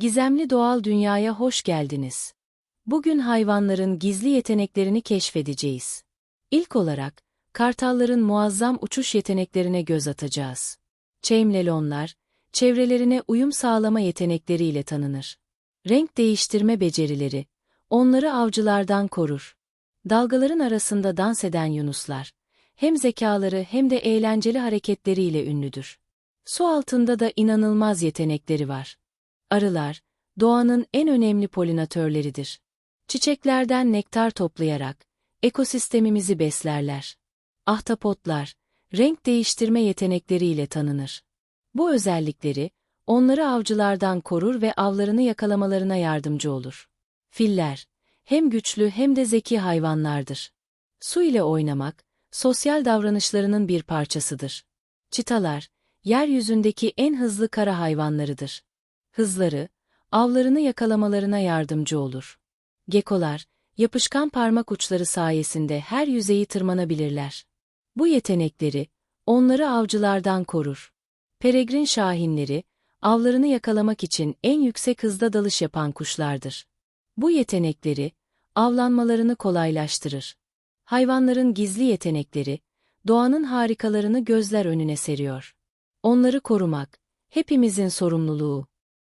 Gizemli doğal dünyaya hoş geldiniz. Bugün hayvanların gizli yeteneklerini keşfedeceğiz. İlk olarak, kartalların muazzam uçuş yeteneklerine göz atacağız. Çeymlelonlar, çevrelerine uyum sağlama yetenekleriyle tanınır. Renk değiştirme becerileri, onları avcılardan korur. Dalgaların arasında dans eden yunuslar, hem zekaları hem de eğlenceli hareketleriyle ünlüdür. Su altında da inanılmaz yetenekleri var. Arılar, doğanın en önemli polinatörleridir. Çiçeklerden nektar toplayarak, ekosistemimizi beslerler. Ahtapotlar, renk değiştirme yetenekleriyle tanınır. Bu özellikleri, onları avcılardan korur ve avlarını yakalamalarına yardımcı olur. Filler, hem güçlü hem de zeki hayvanlardır. Su ile oynamak, sosyal davranışlarının bir parçasıdır. Çitalar, yeryüzündeki en hızlı kara hayvanlarıdır. Hızları, avlarını yakalamalarına yardımcı olur. Gekolar, yapışkan parmak uçları sayesinde her yüzeyi tırmanabilirler. Bu yetenekleri, onları avcılardan korur. Peregrin şahinleri, avlarını yakalamak için en yüksek hızda dalış yapan kuşlardır. Bu yetenekleri, avlanmalarını kolaylaştırır. Hayvanların gizli yetenekleri, doğanın harikalarını gözler önüne seriyor. Onları korumak, hepimizin sorumluluğu.